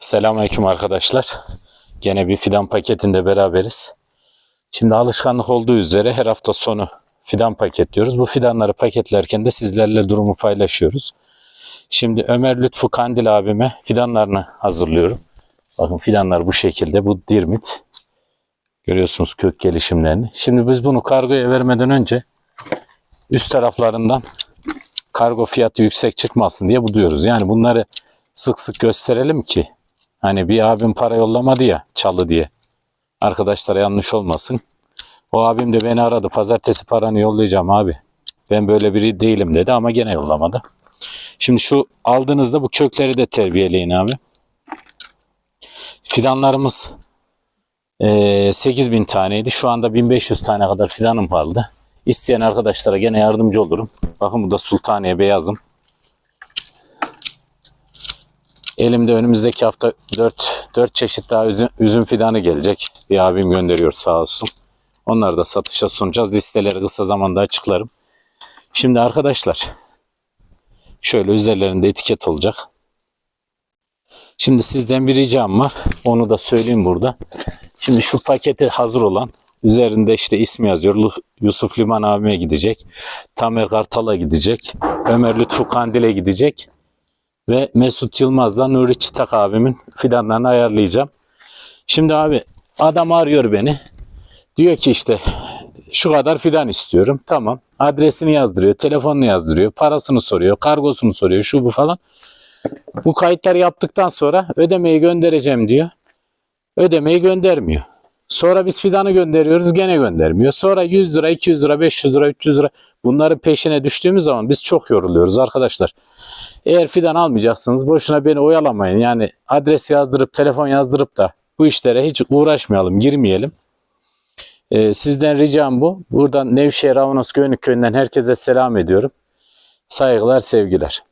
Selamünaleyküm arkadaşlar. Gene bir fidan paketinde beraberiz. Şimdi alışkanlık olduğu üzere her hafta sonu fidan paketliyoruz. Bu fidanları paketlerken de sizlerle durumu paylaşıyoruz. Şimdi Ömer Lütfu Kandil abime fidanlarını hazırlıyorum. Bakın fidanlar bu şekilde. Bu dirmit. Görüyorsunuz kök gelişimlerini. Şimdi biz bunu kargoya vermeden önce üst taraflarından kargo fiyatı yüksek çıkmasın diye buluyoruz. Yani bunları sık sık gösterelim ki hani bir abim para yollamadı ya çalı diye. Arkadaşlara yanlış olmasın. O abim de beni aradı. Pazartesi paranı yollayacağım abi. Ben böyle biri değilim dedi ama gene yollamadı. Şimdi şu aldığınızda bu kökleri de terbiyeleyin abi. Fidanlarımız eee 8000 taneydi. Şu anda 1500 tane kadar fidanım kaldı. İsteyen arkadaşlara gene yardımcı olurum. Bakın bu da Sultaniye beyazım. Elimde önümüzdeki hafta 4, 4 çeşit daha üzüm, üzüm fidanı gelecek. Bir abim gönderiyor sağ olsun. Onları da satışa sunacağız. Listeleri kısa zamanda açıklarım. Şimdi arkadaşlar şöyle üzerlerinde etiket olacak. Şimdi sizden bir ricam var. Onu da söyleyeyim burada. Şimdi şu paketi hazır olan üzerinde işte ismi yazıyor. Yusuf Liman abime gidecek. Tamer Kartal'a gidecek. Ömer Lütfu Kandil'e gidecek. Ve Mesut Yılmaz'la Nuri Çıtak abimin fidanlarını ayarlayacağım. Şimdi abi adam arıyor beni. Diyor ki işte şu kadar fidan istiyorum. Tamam. Adresini yazdırıyor, telefonunu yazdırıyor, parasını soruyor, kargosunu soruyor, şu bu falan. Bu kayıtları yaptıktan sonra ödemeyi göndereceğim diyor. Ödemeyi göndermiyor. Sonra biz fidanı gönderiyoruz gene göndermiyor. Sonra 100 lira, 200 lira, 500 lira, 300 lira bunların peşine düştüğümüz zaman biz çok yoruluyoruz arkadaşlar. Eğer fidan almayacaksınız boşuna beni oyalamayın. Yani adres yazdırıp telefon yazdırıp da bu işlere hiç uğraşmayalım, girmeyelim. Ee, sizden ricam bu. Buradan Nevşehir Avanos Göynük Köyü'nden herkese selam ediyorum. Saygılar, sevgiler.